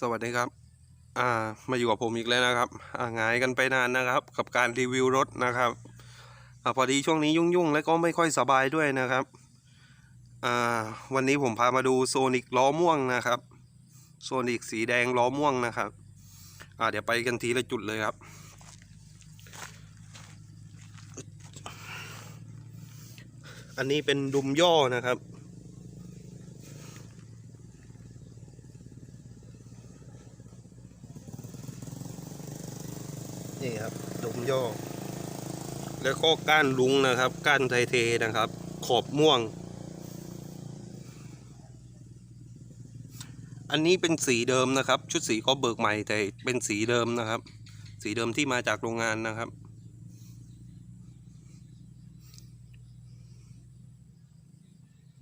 สวัสดีครับ อ่า มาอยู่กับผมอีกแล้วนะครับ อ่าหงายกันไปนานนะครับ กับการรีวิวรถนะครับ อ่าพอดีช่วงนี้ยุ่งๆ แล้วก็ไม่ค่อยสบายด้วยนะครับ อ่า วันนี้ผมพามาดูโซนิกล้อม่วงนะครับ โซนิกสีแดงล้อม่วงนะครับ อ่า เดี๋ยวไปกันทีละจุดเลยครับ อันนี้เป็นดุมย่อนะครับ นี่ครับดุมย่อ แล้วก็ก้านลุงนะครับ ก้านไทเทนะครับ ขอบม่วง อันนี้เป็นสีเดิมนะครับ ชุดสีก็เบิกใหม่แต่เป็นสีเดิมนะครับ สีเดิมที่มาจากโรงงานนะครับ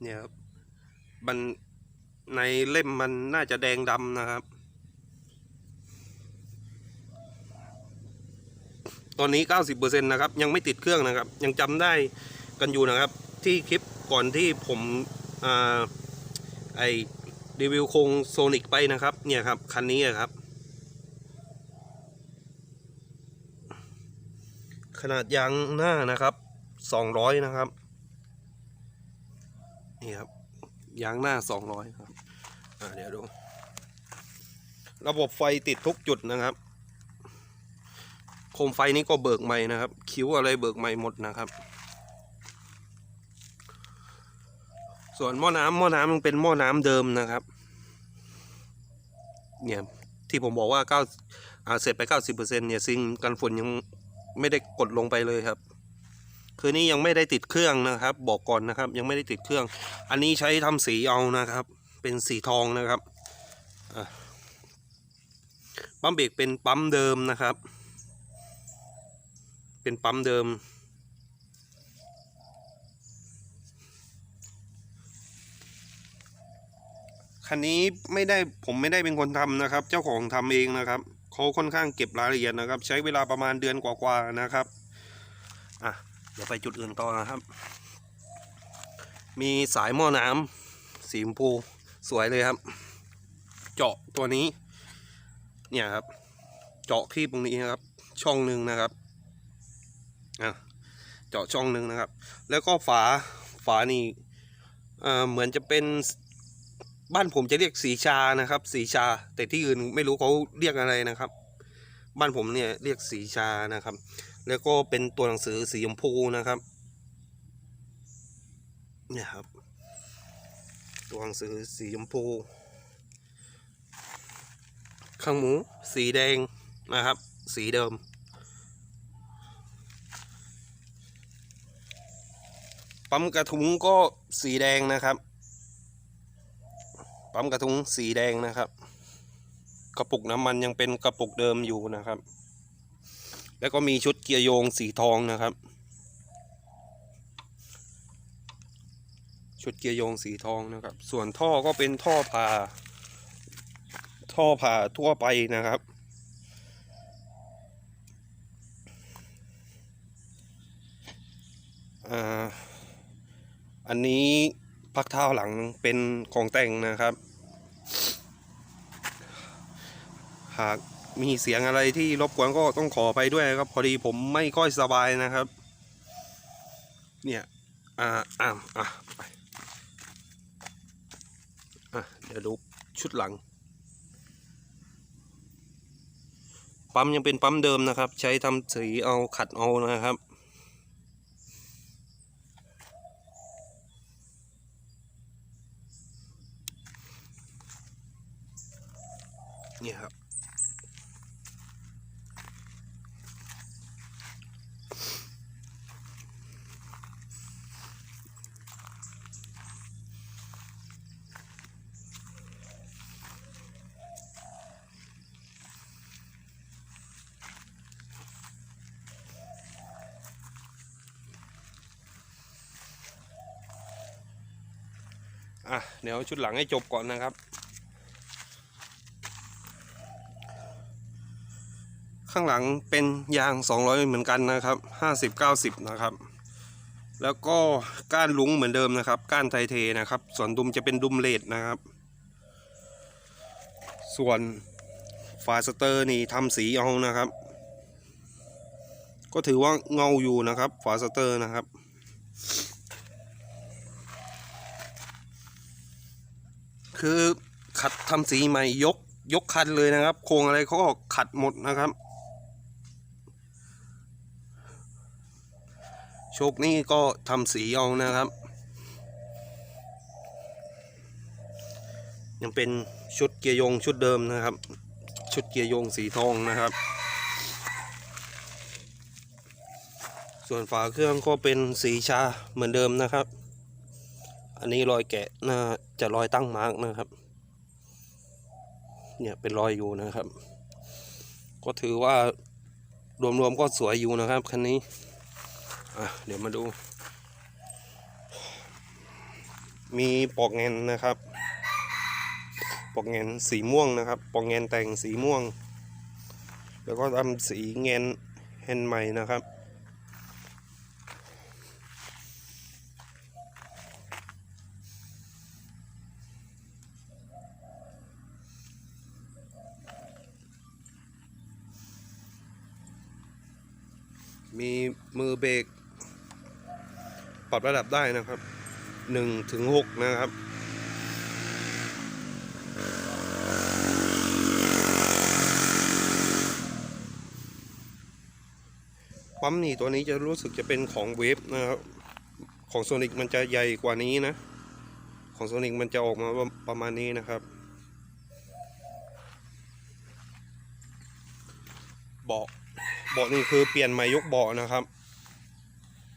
เนี่ยครับมันในเล่มมันน่าจะแดงดำนะครับ ตอนนี้ 90%นะครับยังไม่ติดเครื่องนะครับ ยังจำได้กันอยู่นะครับ ที่คลิปก่อนที่ผมอ่าไอรีวิวโครงโซนิกไปนะครับเนี่ยครับคันนี้ครับ ขนาดยางหน้านะครับ 200 นะครับนี่ครับยางหน้า 200 ครับเดี๋ยวดู ระบบไฟติดทุกจุดนะครับ โคมไฟนี้ก็เบิกใหม่นะครับ คิ้วอะไรเบิกใหม่หมดนะครับ ส่วนหม้อน้ำหม้อน้ำมันเป็นหม้อน้ำเดิมนะครับ เนี่ยที่ผมบอกว่าเก้าเสร็จไปเก้าสิบเปอร์เซ็นต์เนี่ยซิงกันฝนยังไม่ได้กดลงไปเลยครับ คือนี่ยังไม่ได้ติดเครื่องนะครับ บอกก่อนนะครับ ยังไม่ได้ติดเครื่อง อันนี้ใช้ทำสีเอานะครับ เป็นสีทองนะครับปั๊มเบรกเป็นปั๊มเดิมนะครับ เป็นปั๊มเดิม คันนี้ไม่ได้ผมไม่ได้เป็นคนทำนะครับ เจ้าของทำเองนะครับเขาค่อนข้างเก็บรายละเอียดนะครับ ใช้เวลาประมาณเดือนกว่าๆนะครับอะเดี๋ยวไปจุดอื่นต่อนะครับ มีสายหม้อน้ำสีชมพูสวยเลยครับ เจาะตัวนี้ เนี่ยครับ เจาะครีบตรงนี้นะครับ ช่องหนึ่งนะครับ เจาะช่องหนึ่งนะครับ แล้วก็ฝาฝานี่เหมือนจะเป็นบ้านผมจะเรียกสีชานะครับ สีชา แต่ที่อื่นไม่รู้เขาเรียกอะไรนะครับ บ้านผมเนี่ยเรียกสีชานะครับ แล้วก็เป็นตัวหนังสือสีชมพูนะครับเนี่ยครับ ตัวหนังสือสีชมพูข้างหมูสีแดงนะครับ สีเดิม ปั๊มกระทุงก็สีแดงนะครับ ปั๊มกระทุงสีแดงนะครับ กระปุกน้ำมันยังเป็นกระปุกเดิมอยู่นะครับ แล้วก็มีชุดเกียร์โยงสีทองนะครับ ชุดเกียร์โยงสีทองนะครับ ส่วนท่อก็เป็นท่อผ่า ท่อผ่าทั่วไปนะครับอ่า อันนี้พักเท้าหลังเป็นของแต่งนะครับ หากมีเสียงอะไรที่รบกวนก็ต้องขอไปด้วยครับ พอดีผมไม่ค่อยสบายนะครับ เนี่ยอ่าอ่าอะไปอะเดี๋ยวดูชุดหลัง ปั๊มยังเป็นปั๊มเดิมนะครับ ใช้ทำสีเอาขัดเอานะครับ นี่ครับ อะเดี๋ยวชุดหลังให้จบก่อนนะครับ ข้างหลังเป็นยาง 200 เหมือนกันนะครับ 50 90 นะครับ แล้วก็ก้านลุงเหมือนเดิมนะครับ ก้านไทเทนะครับ ส่วนดุมจะเป็นดุมเลดนะครับ ส่วนฝาสเตอร์นี่ทำสีเอานะครับ ก็ถือว่าเงาอยู่นะครับ ฝาสเตอร์นะครับคือขัดทำสีใหม่ยกยกคันเลยนะครับ โครงอะไรเขาก็ขัดหมดนะครับ โชคนี่ก็ทำสีเอานะครับ ยังเป็นชุดเกียร์ยงชุดเดิมนะครับ ชุดเกียร์ยงสีทองนะครับ ส่วนฝาเครื่องก็เป็นสีชาเหมือนเดิมนะครับ อันนี้รอยแกะน่าจะรอยตั้งมาร์กนะครับ เนี่ยเป็นรอยอยู่นะครับ ก็ถือว่ารวมๆก็สวยอยู่นะครับคันนี้ อะเดี๋ยวมาดู มีปอกเงินนะครับ ปอกเงินสีม่วงนะครับ ปอกเงินแต่งสีม่วง แล้วก็ทำสีเงินแฮนด์ใหม่นะครับมีมือเบรก ปรับระดับได้นะครับหนึ่งถึงหกนะครับปั๊มนี่ตัวนี้จะรู้สึกจะเป็นของเวฟนะครับ ของโซนิกมันจะใหญ่กว่านี้นะ ของโซนิกมันจะออกมาประมาณนี้นะครับ เบาะ เบาะนี่คือเปลี่ยนใหม่ยกเบาะนะครับ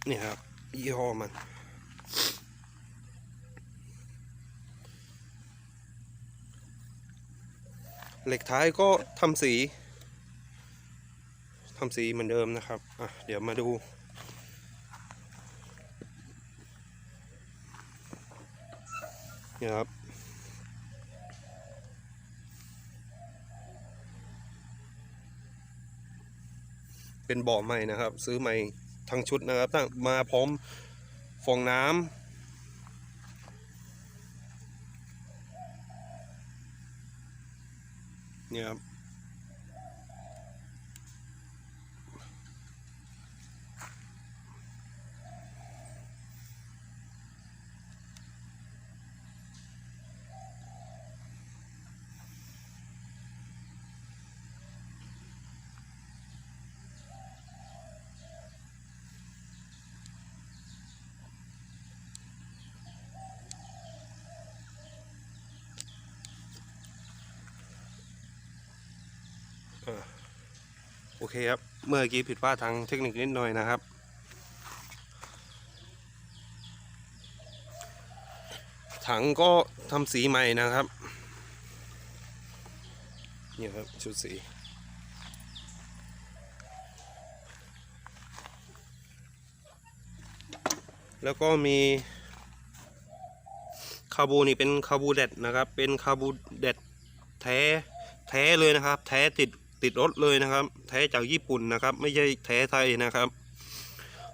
นี่ครับ ยี่ห้อมัน เหล็กท้ายก็ทำสีทำสีเหมือนเดิมนะครับ อะ เดี๋ยวมาดูเนี่ยครับ เป็นเบาะใหม่นะครับ ซื้อใหม่ ทั้งชุดนะครับตั้งมาพร้อมฟองน้ำเนี่ยครับ โอเคครับ เมื่อกี้ผิดพลาดทางเทคนิคนิดหน่อยนะครับ ถังก็ทำสีใหม่นะครับนี่ครับ ชุดสีแล้วก็มีคาบูนี่เป็นคาบูเด็ดนะครับ เป็นคาบูเด็ดแท้แท้เลยนะครับ แท้ติด ติดรถเลยนะครับ แท้จากญี่ปุ่นนะครับ ไม่ใช่แท้ไทยนะครับ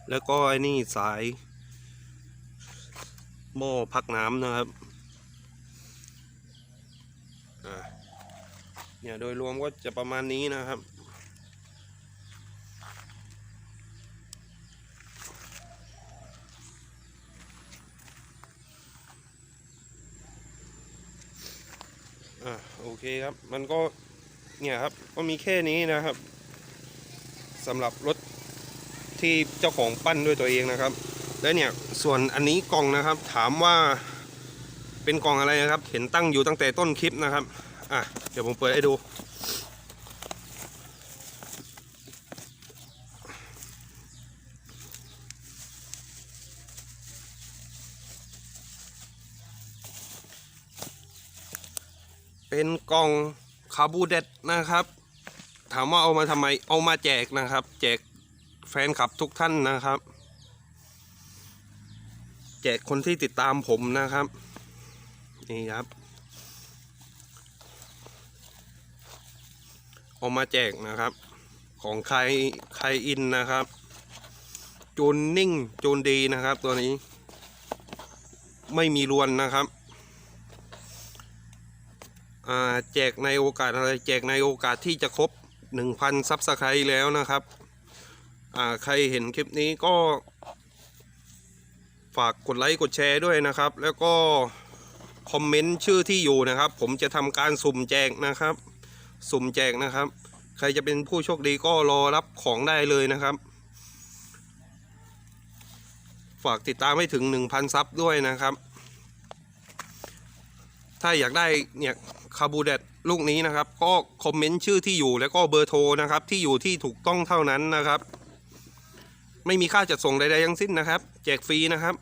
แล้วก็ไอ้นี่สาย หม้อพักน้ำนะครับเนี่ยโดยรวมก็จะประมาณนี้นะครับอ่าโอเคครับ มันก็ เนี่ยครับก็มีแค่นี้นะครับสำหรับรถที่เจ้าของปั้นด้วยตัวเองนะครับ และเนี่ยส่วนอันนี้กล่องนะครับ ถามว่าเป็นกล่องอะไรนะครับ เห็นตั้งอยู่ตั้งแต่ต้นคลิปนะครับอะเดี๋ยวผมเปิดให้ดู เป็นกล่อง คาบูเด็ดนะครับ ถามว่าเอามาทำไมเอามาแจกนะครับ แจกแฟนคลับทุกท่านนะครับ แจกคนที่ติดตามผมนะครับ นี่ครับ เอามาแจกนะครับ ของใครใครอินนะครับจูนนิ่งจูนดีนะครับ ตัวนี้ ไม่มีรวนนะครับ แจกในโอกาสอะไรแจกในโอกาสที่จะครบ 1,000ซับสไครต์แล้วนะครับใครเห็นคลิปนี้ก็ฝากกดไลค์กดแชร์ด้วยนะครับ แล้วก็คอมเมนต์ชื่อที่อยู่นะครับ ผมจะทำการสุ่มแจกนะครับ สุ่มแจกนะครับ ใครจะเป็นผู้โชคดีก็รอรับของได้เลยนะครับ ฝากติดตามให้ถึง 1,000 ซับด้วยนะครับ ถ้าอยากได้เนี่ย คาบูเดตลูกนี้นะครับ ก็คอมเมนต์ชื่อที่อยู่แล้วก็เบอร์โทรนะครับ ที่อยู่ที่ถูกต้องเท่านั้นนะครับ ไม่มีค่าจัดส่งใดๆทั้งสิ้นนะครับ แจกฟรีนะครับ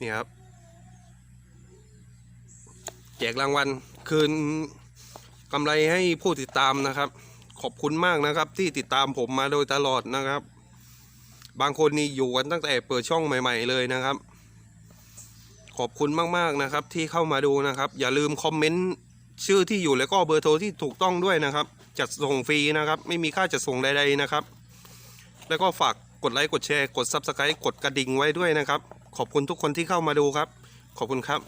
นี่ครับแจกรางวัลคืนกำไรให้ผู้ติดตามนะครับ ขอบคุณมากนะครับ ที่ติดตามผมมาโดยตลอดนะครับ บางคนนี่อยู่กันตั้งแต่เปิดช่องใหม่ ๆ เลยนะครับ ขอบคุณมากๆนะครับ ที่เข้ามาดูนะครับ อย่าลืมคอมเมนต์ชื่อที่อยู่แล้วก็เบอร์โทรที่ถูกต้องด้วยนะครับ จัดส่งฟรีนะครับ ไม่มีค่าจัดส่งใดๆนะครับ แล้วก็ฝากกดไลค์กดแชร์กด Subscribe กดกระดิ่งไว้ด้วยนะครับ ขอบคุณทุกคนที่เข้ามาดูครับ ขอบคุณครับ